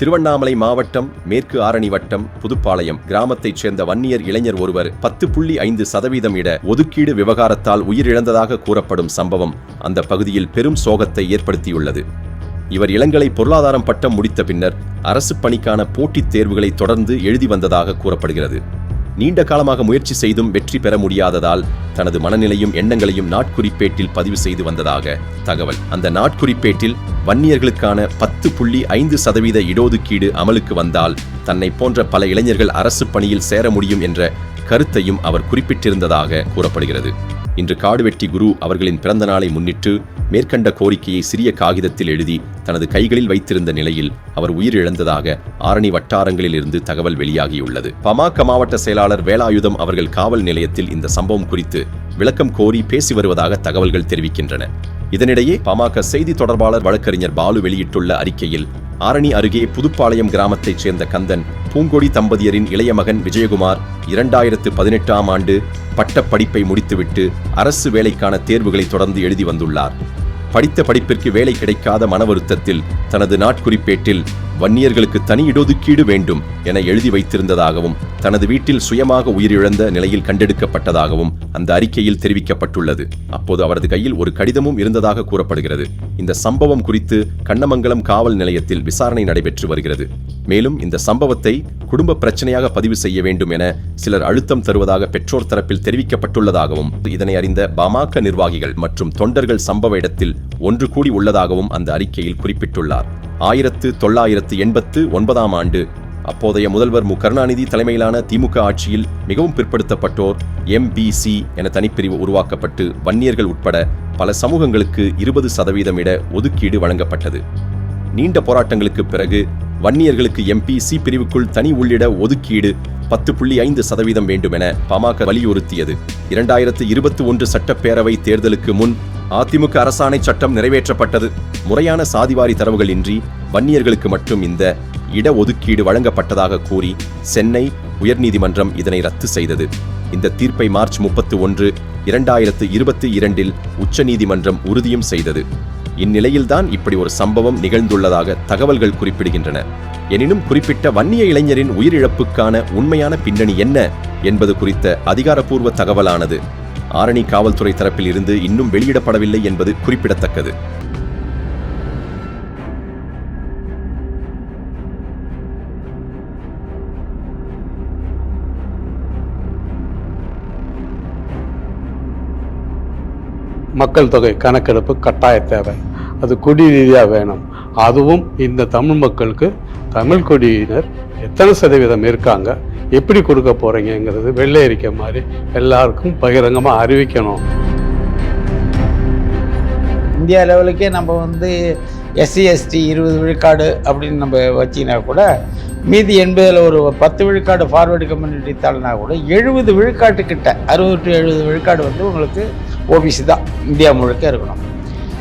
திருவண்ணாமலை மாவட்டம் மேற்கு ஆரணி வட்டம் புதுப்பாளையம் கிராமத்தைச் சேர்ந்த வன்னியர் இளைஞர் ஒருவர் பத்து புள்ளி ஐந்து சதவீதம் இட ஒதுக்கீடு விவகாரத்தால் உயிரிழந்ததாக கூறப்படும் சம்பவம் அந்த பகுதியில் பெரும் சோகத்தை ஏற்படுத்தியுள்ளது. இவர் இளங்கலை பொருளாதாரம் பட்டம் முடித்த பின்னர் அரசு பணிக்கான போட்டித் தேர்வுகளை தொடர்ந்து எழுதி வந்ததாக கூறப்படுகிறது. நீண்ட காலமாக முயற்சி செய்தும் வெற்றி பெற முடியாததால் தனது மனநிலையும் எண்ணங்களையும் நாட்குறிப்பேட்டில் பதிவு செய்து வந்ததாக தகவல். அந்த நாட்குறிப்பேட்டில் வன்னியர்களுக்கான பத்து புள்ளி ஐந்து சதவீத இடஒதுக்கீடு அமலுக்கு வந்தால் தன்னை போன்ற பல இளைஞர்கள் அரசு பணியில் சேர முடியும் என்ற கருத்தையும் அவர் குறிப்பிட்டிருந்ததாக கூறப்படுகிறது. இன்று காடுவெட்டி குரு அவர்களின் பிறந்த நாளை முன்னிட்டு மேற்கண்ட கோரிக்கையை சிறிய காகிதத்தில் எழுதி தனது கைகளில் வைத்திருந்த நிலையில் அவர் உயிரிழந்ததாக ஆரணி வட்டாரங்களில் இருந்து தகவல் வெளியாகியுள்ளது. பமாக்க மாவட்ட செயலாளர் வேலாயுதம் அவர்கள் காவல் நிலையத்தில் இந்த சம்பவம் குறித்து விளக்கம் கோரி பேசி வருவதாக தகவல்கள் தெரிவிக்கின்றன. இதனிடையே பாமக செய்தி தொடர்பாளர் வழக்கறிஞர் பாலு வெளியிட்டுள்ள அறிக்கையில் ஆரணி அருகே புதுப்பாளையம் கிராமத்தைச் சேர்ந்த கந்தன் பூங்கொடி தம்பதியரின் இளைய மகன் விஜயகுமார் இரண்டாயிரத்து பதினெட்டாம் ஆண்டு பட்டப்படிப்பை முடித்துவிட்டு அரசு வேலைக்கான தேர்வுகளை தொடர்ந்து எழுதி வந்துள்ளார். படித்த படிப்பிற்கு வேலை கிடைக்காத மன வருத்தத்தில் தனது நாட்குறிப்பேட்டில் வன்னியர்களுக்கு தனி இடஒதுக்கீடு வேண்டும் என எழுதி வைத்திருந்ததாகவும் தனது வீட்டில் சுயமாக உயிரிழந்த நிலையில் கண்டெடுக்கப்பட்டதாகவும் அந்த அறிக்கையில் தெரிவிக்கப்பட்டுள்ளது. அப்போது அவரது கையில் ஒரு கடிதமும் இருந்ததாக கூறப்படுகிறது. இந்த சம்பவம் குறித்து கண்ணமங்கலம் காவல் நிலையத்தில் விசாரணை நடைபெற்று வருகிறது. மேலும் இந்த சம்பவத்தை குடும்ப பிரச்சனையாக பதிவு செய்ய வேண்டும் என சிலர் அழுத்தம் தருவதாக பெற்றோர் தரப்பில் தெரிவிக்கப்பட்டுள்ளதாகவும் இதனை அறிந்த பாமக நிர்வாகிகள் மற்றும் தொண்டர்கள் சம்பவ இடத்தில் ஒன்று கூடி உள்ளதாகவும் அந்த அறிக்கையில் குறிப்பிட்டுள்ளார். ஆயிரத்து தொள்ளாயிரத்து எண்பத்து ஒன்பதாம் ஆண்டு அப்போதைய முதல்வர் மு. கருணாநிதி தலைமையிலான திமுக ஆட்சியில் மிகவும் பிற்படுத்தப்பட்டோர் எம்பிசி என தனிப்பிரிவு உருவாக்கப்பட்டு வன்னியர்கள் உட்பட பல சமூகங்களுக்கு இருபது சதவீதம் இட ஒதுக்கீடு வழங்கப்பட்டது. நீண்ட போராட்டங்களுக்கு பிறகு வன்னியர்களுக்கு எம்பி சி பிரிவுக்குள் தனி உள்ளிட ஒதுக்கீடு பத்து புள்ளி ஐந்து சதவீதம் வேண்டும் என பாமக வலியுறுத்தியது. இரண்டாயிரத்து இருபத்தி ஒன்று சட்டப்பேரவை தேர்தலுக்கு முன் அதிமுக அரசாணை சட்டம் நிறைவேற்றப்பட்டது. முறையான சாதிவாரி தரவுகள் இன்றி வன்னியர்களுக்கு மட்டும் இந்த இட ஒதுக்கீடு வழங்கப்பட்டதாக கூறி சென்னை உயர்நீதிமன்றம் இதனை ரத்து செய்தது. இந்த தீர்ப்பை மார்ச் முப்பத்து ஒன்று இரண்டாயிரத்து இருபத்தி இரண்டில் உச்சநீதிமன்றம் உறுதியும் செய்தது. இந்நிலையில்தான் இப்படி ஒரு சம்பவம் நிகழ்ந்துள்ளதாக தகவல்கள் குறிப்பிடுகின்றன. எனினும் குறிப்பிட்ட வன்னிய இளைஞரின் உயிரிழப்புக்கான உண்மையான பின்னணி என்ன என்பது குறித்த அதிகாரப்பூர்வ தகவலானது. ஆரணி காவல்துறை தரப்பில் இருந்து இன்னும் வெளியிடப்படவில்லை என்பது குறிப்பிடத்தக்கது. மக்கள் தொகை கணக்கெடுப்பு கட்டாய தேவை. அது கொடி ரீதியாக வேணும். அதுவும் இந்த தமிழ் மக்களுக்கு தமிழ் கொடியினர் எத்தனை சதவீதம் இருக்காங்க? எப்படி கொடுக்க போறீங்கங்கிறது வெள்ளை அறிக்கை மாதிரி எல்லாருக்கும் பகிரங்கமாக அறிவிக்கணும். இந்தியா லெவலுக்கே நம்ம வந்து எஸ்சி எஸ்டி இருபது விழுக்காடு அப்படின்னு நம்ம வச்சிங்கன்னா கூட மீதி எண்பதில் ஒரு பத்து விழுக்காடு ஃபார்வர்டு கம்யூனிட்டி தாள்னா கூட எழுபது விழுக்காட்டு கிட்ட அறுபது டு எழுபது விழுக்காடு வந்து உங்களுக்கு ஓபிசி தான் இந்தியா முழுக்க இருக்கணும்.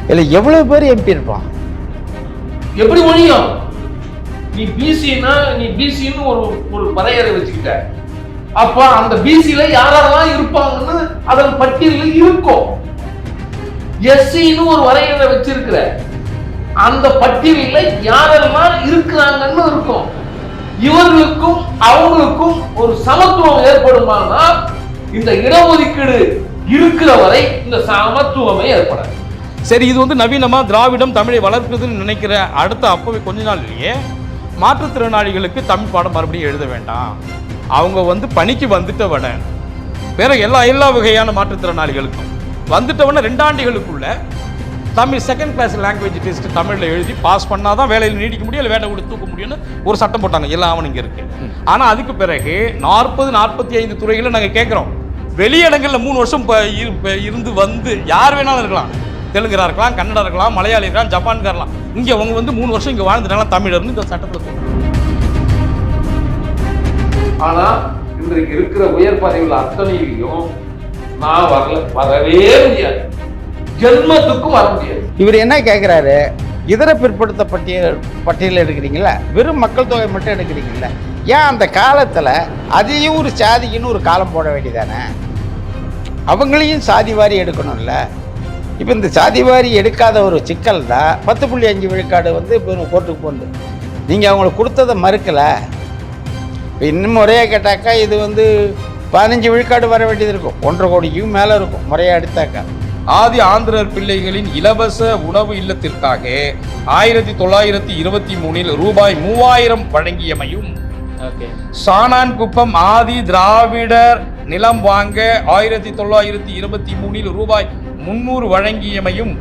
இதில் எவ்வளோ பேர் எம்பி இருப்பான் எப்படி முடியும்? நீ பிசினா நீ பிசின்னு ஒரு ஒரு வரையறை வச்சுக்கிட்ட. அப்ப அந்த பிசில யாரெல்லாம் இருப்பாங்கன்னு அதன் பட்டியலில் இருக்கும் எஸ்சின்னு ஒரு வரையறை வச்சிருக்கிற. அந்த பட்டியலில் யாரெல்லாம் இருக்கிறாங்கன்னு இருக்கும். இவர்களுக்கும் அவங்களுக்கும் ஒரு சமத்துவம் ஏற்படுமானா இந்த இடஒதுக்கீடு இருக்கிற வரை இந்த சமத்துவமே ஏற்படாது. சரி இது வந்து நவீனமாக திராவிடம் தமிழை வளர்க்குதுன்னு நினைக்கிற அடுத்த அப்பவே கொஞ்ச நாள்லயே மாற்றுத்திறனாளிகளுக்கு தமிழ் பாடம் மறுபடியும் எழுத வேண்டாம். அவங்க வந்து பணிக்கு வந்துட்டவன வேற எல்லா எல்லா வகையான மாற்றுத்திறனாளிகளுக்கும் வந்துட்டவன ரெண்டாண்டுகளுக்குள்ள Tamil second class language test தமிழில் எழுதி பாஸ் பண்ணாதான் வேலையில் நீடிக்க முடியும் இல்லை வேலை கொடுத்து தூக்க முடியும்னு ஒரு சட்டம் போட்டாங்க. எல்லா ஆவணங்க இருக்கு. ஆனால் அதுக்கு பிறகு நாற்பது நாற்பத்தி ஐந்து துறைகளை நாங்கள் கேட்குறோம் வெளியிடங்களில் மூணு வருஷம் இருந்து வந்து யார் வேணாலும் இருக்கலாம். தெலுங்கரா இருக்கலாம் கன்னடா இருக்கலாம் மலையாளி இருக்கலாம் ஜப்பான்கார் இருக்கலாம். இங்கே அவங்க வந்து மூணு வருஷம் இங்கே வாழ்ந்துட்டாங்க தமிழர்னு இந்த சட்டத்தில் சொல்றாங்க. ஆனா இன்றைக்கு இருக்கிற உயர் பதவிகள் அத்தனையிலையும் நான் வரல வரவே முடியாது. ஜென்மத்துக்கும் வர முடியாது. இவர் என்ன கேட்குறாரு இதர பிற்படுத்த பட்டியல் பட்டியல் எடுக்கிறீங்களா வெறும் மக்கள் தொகை மட்டும் எடுக்கிறீங்களா ஏன் அந்த காலத்தில் அதையும் ஒரு சாதிக்குன்னு ஒரு காலம் போட வேண்டியதானே? அவங்களையும் சாதி வாரி எடுக்கணும்ல. இப்போ இந்த சாதி வாரி எடுக்காத ஒரு சிக்கல் தான் பத்து புள்ளி அஞ்சு விழுக்காடு வந்து இப்போ கோர்ட்டுக்கு போகுது. நீங்கள் அவங்களுக்கு கொடுத்ததை மறுக்கலை. இப்போ இன்னும் முறையாக கேட்டாக்கா இது வந்து பதினஞ்சு விழுக்காடு வர வேண்டியது இருக்கும். ஒன்றரை கோடிக்கும் மேலே இருக்கும். முறையாக எடுத்தாக்கா. ஆதி ஆந்திரர் பிள்ளைகளின் இலவச உணவு இல்லத்திற்காக ஆயிரத்தி தொள்ளாயிரத்தி இருபத்தி மூணில் ரூபாய் மூவாயிரம் வழங்கியமையும் ஓகே. சாணான் குப்பம் ஆதி திராவிடர் நிலம் வாங்க ஆயிரத்தி தொள்ளாயிரத்தி இருபத்தி மூணில் ரூபாய் முன்னூறு வழங்கியமையும்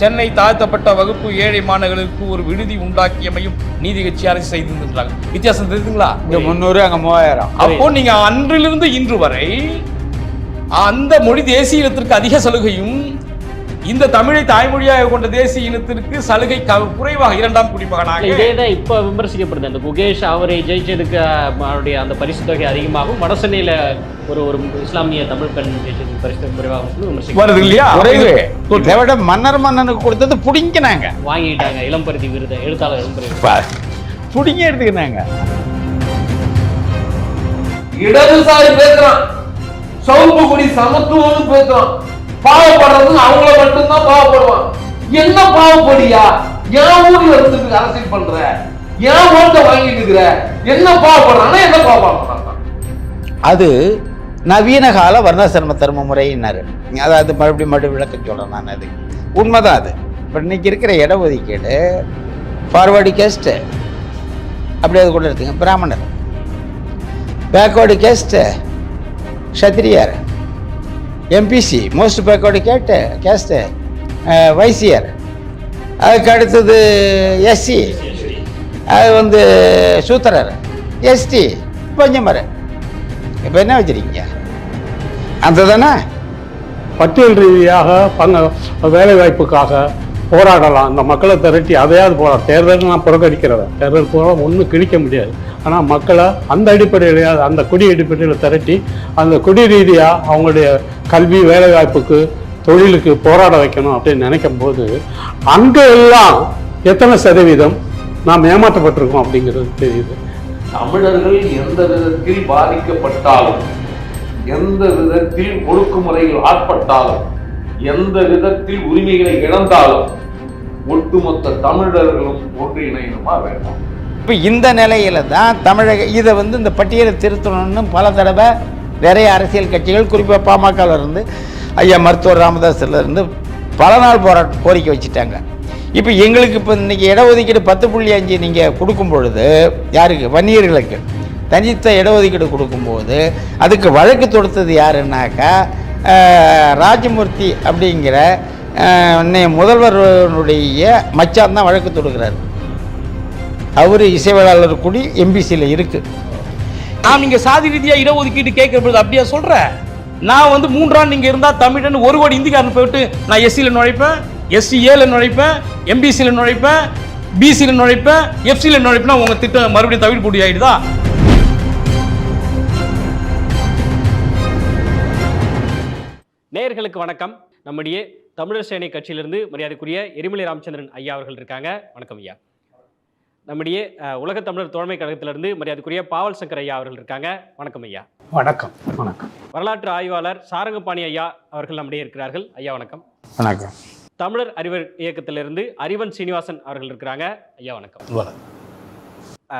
சென்னை தாழ்த்தப்பட்ட வகுப்பு ஏழை மாணவர்களுக்கு ஒரு விடுதி உண்டாக்கியமையும் நீதி கட்சி அரசு செய்திருந்தாங்க வித்தியாசம் தெரியுதுங்களா? இங்கே முந்நூறு அங்கே மூவாயிரம். அப்போ நீங்க அன்றிலிருந்து இன்று வரை அந்த மொழி தேசிய இனத்திற்கு அதிக சலுகையும் இந்த தமிழை தாய்மொழியாக கொண்ட தேசிய இனத்திற்கு சலுகை குறைவாக இரண்டாம் குடிமகனாக இதே தான் இப்போ விமர்சிக்கப்படுது. அந்த குகேஷ் அவரை ஜெயிச்சதுக்கு அவருடைய அந்த பரிசு தொகை அதிகமாகும் வடசென்னையில ஒரு ஒரு இஸ்லாமிய தமிழ் பெண் ஜெயிச்சதுக்கு பரிசு விமர்சிக்க வருது இல்லையா? குறைவு. இதை விட மன்னர் மன்னனுக்கு கொடுத்தது பிடிங்கினாங்க. வாங்கிட்டாங்க இளம்பருதி விருது எழுத்தாளர் இளம்பருதி பிடிங்கி எடுத்துக்கினாங்க. இடதுசாரி பேசுறான். சவுப்பு குடி சமத்துவம்னு பேசுறான். பாவப்படுறது அவங்கள மட்டும்தான் பாவப்படுவான். என்ன பாவப்படியா? என் ஊர்ல இருந்துட்டு அரசியல் பண்ற? என் ஓட்ட வாங்கிட்டு இருக்கிற என்ன பாவப்படுறான்னா என்ன பாவப்படுறான் அது நவீன கால வர்ணாசிரம தர்ம முறையினாரு. அதாவது மறுபடியும் மறுபடியும் விளக்கம் சொல்கிறேன் நான் அது. உண்மைதான் அது. இப்போ இன்னைக்கு இருக்கிற இடஒதுக்கீடு ஃபார்வர்டு கேஸ்ட்டு அப்படி அது கூட எடுத்துங்க. பிராமணர். பேக்வேர்டு கேஸ்ட்டு க்ஷத்ரியர். எம்பிசி மோஸ்ட் பேக்கோடு கேட்டு கேஸ்ட்டு வைசியர் அதுக்கு அடுத்தது எஸ்சி அது வந்து சூத்திரர். எஸ்டி பஞ்சமர். இப்போ என்ன வச்சுருக்கீங்க? அந்த தானே பட்டியல் ரீதியாக பங்க வேலைவாய்ப்புக்காக போராடலாம். அந்த மக்களை திரட்டி அதையாவது போகலாம் தேர்தல் நான் புறக்கணிக்கிறத தேர்தல் போக ஒன்றும் கிழிக்க முடியாது. ஆனால் மக்களை அந்த அடிப்படையில் அந்த குடி அடிப்படையில் திரட்டி அந்த குடி ரீதியாக அவங்களுடைய கல்வி வேலைவாய்ப்புக்கு தொழிலுக்கு போராட வைக்கணும் அப்படின்னு நினைக்கும் போது அங்கே எல்லாம் எத்தனை சதவீதம் நாம் ஏமாற்றப்பட்டிருக்கோம் அப்படிங்கிறது தெரியுது. தமிழர்கள் எந்த விதத்தில் பாதிக்கப்பட்டாலும் எந்த விதத்தில் ஒடுக்குமுறையில் ஆட்பட்டாலும் எந்த விதத்தில் உரிமைகளை இழந்தாலும் ஒட்டுமொத்த தமிழர்களும் ஒன்றிணையணுமா வேண்டாம்? இப்போ இந்த நிலையில் தான் தமிழக இதை வந்து இந்த பட்டியலை திருத்தணும்னு பல தடவை நிறைய அரசியல் கட்சிகள் குறிப்பாக பாமகவில் இருந்து ஐயா மருத்துவர் ராமதாஸ்லேருந்து பல நாள் போராட்ட கோரிக்கை வச்சுட்டாங்க. இப்போ எங்களுக்கு இப்போ இன்றைக்கி இடஒதுக்கீடு பத்து புள்ளி அஞ்சு நீங்கள் கொடுக்கும் பொழுது யாருக்கு? வன்னியர்களுக்கு. தனித்த இடஒதுக்கீடு கொடுக்கும்போது அதுக்கு வழக்கு தொடுத்தது யாருன்னாக்கா ராஜமூர்த்தி அப்படிங்கிற முதல்வருடைய மச்சான் தான் வழக்கு தொடுக்கிறார். அவர் இசைவேளாளர் கூடி எம்பிசியில் இருக்குது நாம் இங்க சாதி ரீதியா இடஒதுக்கீடு கேட்கிற பொழுது அப்படியா சொல்ற? நான் வந்து மூன்றாண்டு இங்க இருந்தா தமிழன் ஒரு கோடி இந்திக்காரன் போயிட்டு நான் எஸ்சியில நுழைப்பேன் எஸ்சி ஏல நுழைப்பேன் எம்பிசியில நுழைப்பேன் பிசியில நுழைப்பேன் எஃப்சியில நுழைப்பேன் உங்க திட்டம் மறுபடியும் தவிடு பொடி ஆயிடுதா? நேயர்களுக்கு வணக்கம். நம்முடைய தமிழர் சேனை கட்சியிலிருந்து மரியாதைக்குரிய எரிமலை ராமச்சந்திரன் ஐயா அவர்கள் இருக்காங்க. வணக்கம் ஐயா. நம்முடைய அஹ், உலகத் தமிழர் தோழமை கழகத்திலிருந்து மரியாதைக்குரிய பாவல் சங்கர் ஐயா அவர்கள் இருக்காங்க. வணக்கம் ஐயா. வணக்கம். வணக்கம். வரலாற்று ஆய்வாளர் சாரங்கபாணி ஐயா அவர்கள் நம்முடைய இருக்கிறார்கள். ஐயா வணக்கம். வணக்கம். தமிழர் அறிவர் இயக்கத்திலிருந்து அறிவன் சீனிவாசன் அவர்கள் இருக்கிறாங்க. ஐயா வணக்கம்.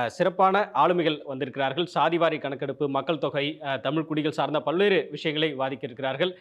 சிறப்பான ஆளுமைகள் வந்திருக்கிறார்கள். சாதிவாரி கணக்கெடுப்பு மக்கள் தொகை தமிழ் குடிகள் சார்ந்த பல்வேறு விஷயங்களை வாதிக்க இருக்கிறார்கள்